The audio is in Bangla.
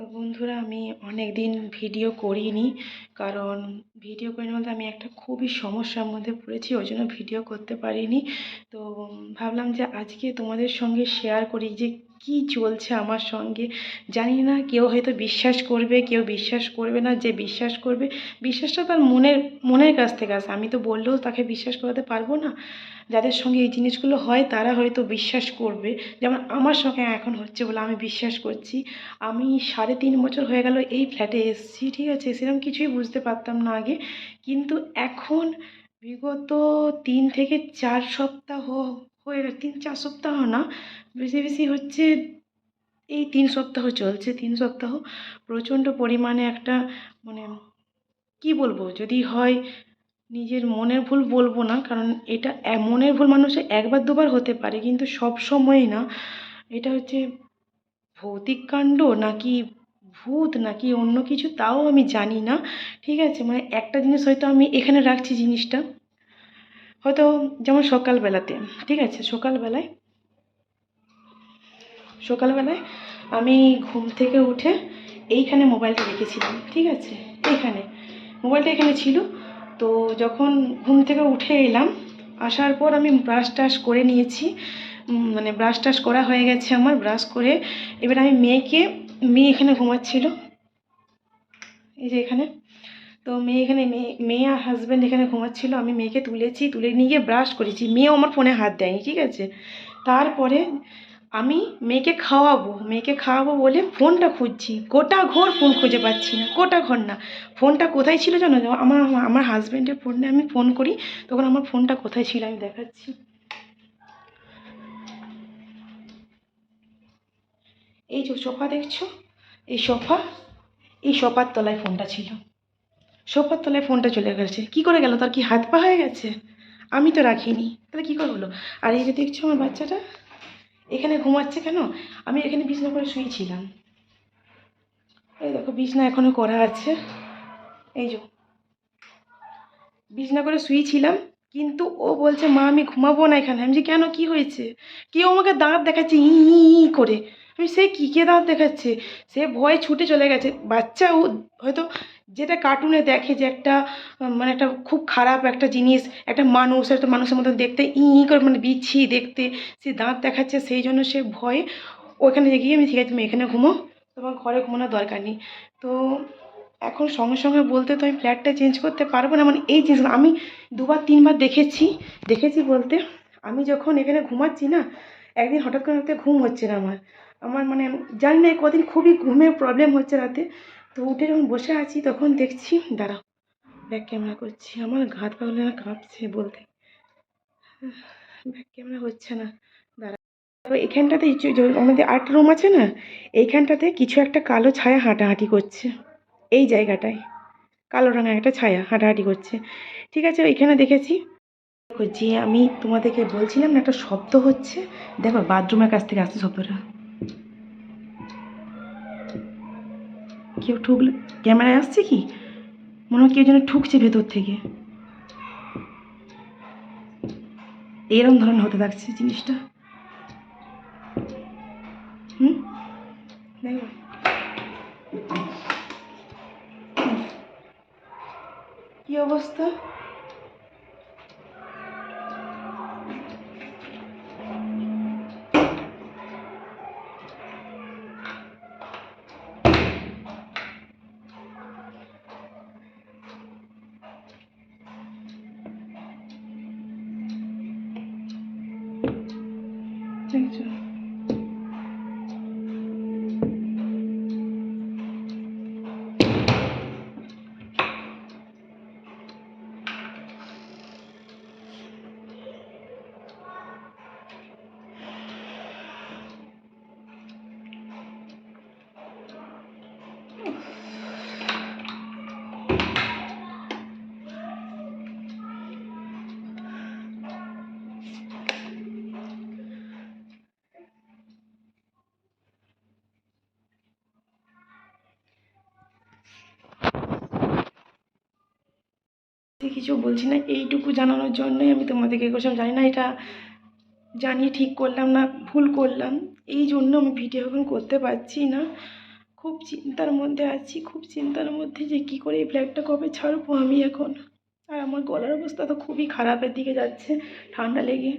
বন্ধুরা, আমি অনেক দিন ভিডিও করিনি, কারণ ভিডিও করিনি বলতে আমি একটা খুবই সমস্যার মধ্যে পড়েছি, ওই জন্য ভিডিও করতে পারিনি। তো ভাবলাম যে আজকে তোমাদের সঙ্গে শেয়ার করি যে কী চলছে আমার সঙ্গে? জানি না, কেউ হয়তো বিশ্বাস করবে, কেউ বিশ্বাস করবে না, যে বিশ্বাস করবে, বিশ্বাসটা তার মনের মনের কাছ থেকে আসে আমি তো বললেও তাকে বিশ্বাস করাতে পারব না। যাদের সঙ্গে এই জিনিসগুলো হয়, তারা হয়তো বিশ্বাস করবে। যেমন আমার সঙ্গে এখন হচ্ছে বলে আমি বিশ্বাস করছি। আমি সাড়ে তিন বছর হয়ে গেল এই ফ্ল্যাটে এসেছি, ঠিক আছে? সেরকম কিছুই বুঝতে পারতাম না আগে। কিন্তু এখন বিগত তিন থেকে চার সপ্তাহ হয়ে গেছে তিন, চার সপ্তাহ না, বেশি বেশি হচ্ছে এই তিন সপ্তাহ চলছে, তিন সপ্তাহ প্রচণ্ড পরিমাণে একটা মানে কি বলব, যদি হয় নিজের মনের ভুল বলব না, কারণ এটা মনের ভুল মানুষের একবার, দুবার হতে পারে, কিন্তু সব সময় না। এটা হচ্ছে ভৌতিক কাণ্ড নাকি ভূত নাকি অন্য কিছু, তাও আমি জানি না। ঠিক আছে মানে একটা জিনিস হয়তো আমি এখানে রাখছি জিনিসটা। হয়তো যেমন সকালবেলাতে, ঠিক আছে? সকালবেলায় সকালবেলায় আমি ঘুম থেকে উঠে এইখানে মোবাইলটা রেখেছিলাম, ঠিক আছে? এইখানে। মোবাইলটা এখানে ছিল। তো যখন ঘুম থেকে উঠে এলাম, আসার পর আমি ব্রাশ টাশ করে নিয়েছি। মানে ব্রাশ টাশ করা হয়ে গেছে আমার ব্রাশ করে। এবার আমি মেয়েকে, মেয়ে এখানে ঘুমাচ্ছিল। এই যে এখানে। তো মেয়ে এখানে, মেয়ে মেয়ে আর হাজব্যান্ড এখানে ঘুমাচ্ছিল, আমি মেয়েকে তুলেছি, তুলে নিয়ে গিয়ে ব্রাশ করেছি। মেয়েও আমার ফোনে হাত দেয়নি, ঠিক আছে? তারপরে আমি মেয়েকে খাওয়াবো মেয়েকে খাওয়াবো বলে ফোনটা খুঁজছি। গোটা ঘর ফোন খুঁজে পাচ্ছি না, গোটা ঘর না। ফোনটা কোথায় ছিল জানো? আমার আমার হাজব্যান্ডের ফোনে আমি ফোন করি, তখন আমার ফোনটা কোথায় ছিল আমি দেখাচ্ছি। এই যে সোফা দেখছ? এই সোফা এই সোফার তলায় ফোনটা ছিল। সোফার তলায় ফোনটা চলে গেছে। কি করে গেল? তার কি হাত পা হয়ে গেছে? আমি তো রাখিনি। তাহলে কী করে হলো আর এই যে দেখছ আমার বাচ্চাটা? এখানে ঘুমাচ্ছে কেন? আমি এখানে বিছনা করে শুয়েছিলাম এই দেখো, বিছনা এখনও করা আছে। এই যে। বিছনা করে শুয়েছিলাম কিন্তু ও বলছে, মা, আমি ঘুমাবো না এখানে। আমি যে, কেন? কি হয়েছে? কেউ আমাকে দাঁত দেখাচ্ছে ই ই করে। আমি সে কী, কে দাঁত দেখাচ্ছে? সে ভয়ে ছুটে চলে গেছে। বাচ্চা ও হয়তো যেটা কার্টুনে দেখে যে একটা মানে একটা খুব খারাপ একটা জিনিস, একটা মানুষ, একটা মানুষের মতন দেখতে, ই করে মানে বিচ্ছি দেখতে, সে দাঁত দেখাচ্ছে, সেই জন্য সে ভয়ে ওখানে গিয়ে আমি ঠিক আছে, তুমি এখানে ঘুমো, তোমার ঘরে ঘুমানোর দরকার নেই। তো এখন সঙ্গে সঙ্গে বলতে তো আমি ফ্ল্যাটটা চেঞ্জ করতে পারব না মানে এই জিনিস আমি দুবার, তিনবার দেখেছি দেখেছি বলতে, আমি যখন এখানে ঘুমাচ্ছি না, একদিন হঠাৎ করে রাতে ঘুম হচ্ছে না আমার। আমার মানে জানি না কদিন খুবই ঘুমের প্রবলেম হচ্ছে রাতে। তো উঠে যখন বসে আছি তখন দেখছি দাঁড়াও। ব্যাক ক্যামেরা করছি। আমার ঘাত পাগলে না কাঁপছে বলতে। ব্যাক ক্যামেরা হচ্ছে না। দাঁড়া। এখানটাতে আমাদের আট রুম আছে না? এইখানটাতে কিছু একটা কালো ছায়া হাঁটাহাঁটি করছে। এই জায়গাটায়। কালো রঙের একটা ছায়া হাঁটাহাঁটি করছে। ঠিক আছে এখানে দেখেছি। দেখো, যে আমি তোমাদেরকে বলছিলাম না একটা শব্দ হচ্ছে। দেখো বাথরুমের কাছ থেকে আসছে শব্দটা। কেউ ঠুকলে, ক্যামেরায় আসছে কি? মনে হয় কেউ যেন ঠুকছে ভেতর থেকে। এরম ধরনের হতে থাকছে জিনিসটা। হুম? কি অবস্থা? দেখছ সে কিছু বলছি না, এইটুকু জানানোর জন্যই আমি তোমাদেরকে করছিলাম জানি না, এটা জানিয়ে ঠিক করলাম না, ভুল করলাম, এই জন্য আমি ভিডিও এখন করতে পারছি না। খুব চিন্তার মধ্যে আছি, খুব চিন্তার মধ্যে যে কি করে এই ব্ল্যাকটা কবে ছাড়বো আমি এখন। আর আমার গলার অবস্থা তো খুবই খারাপের দিকে যাচ্ছে, ঠান্ডা লেগে।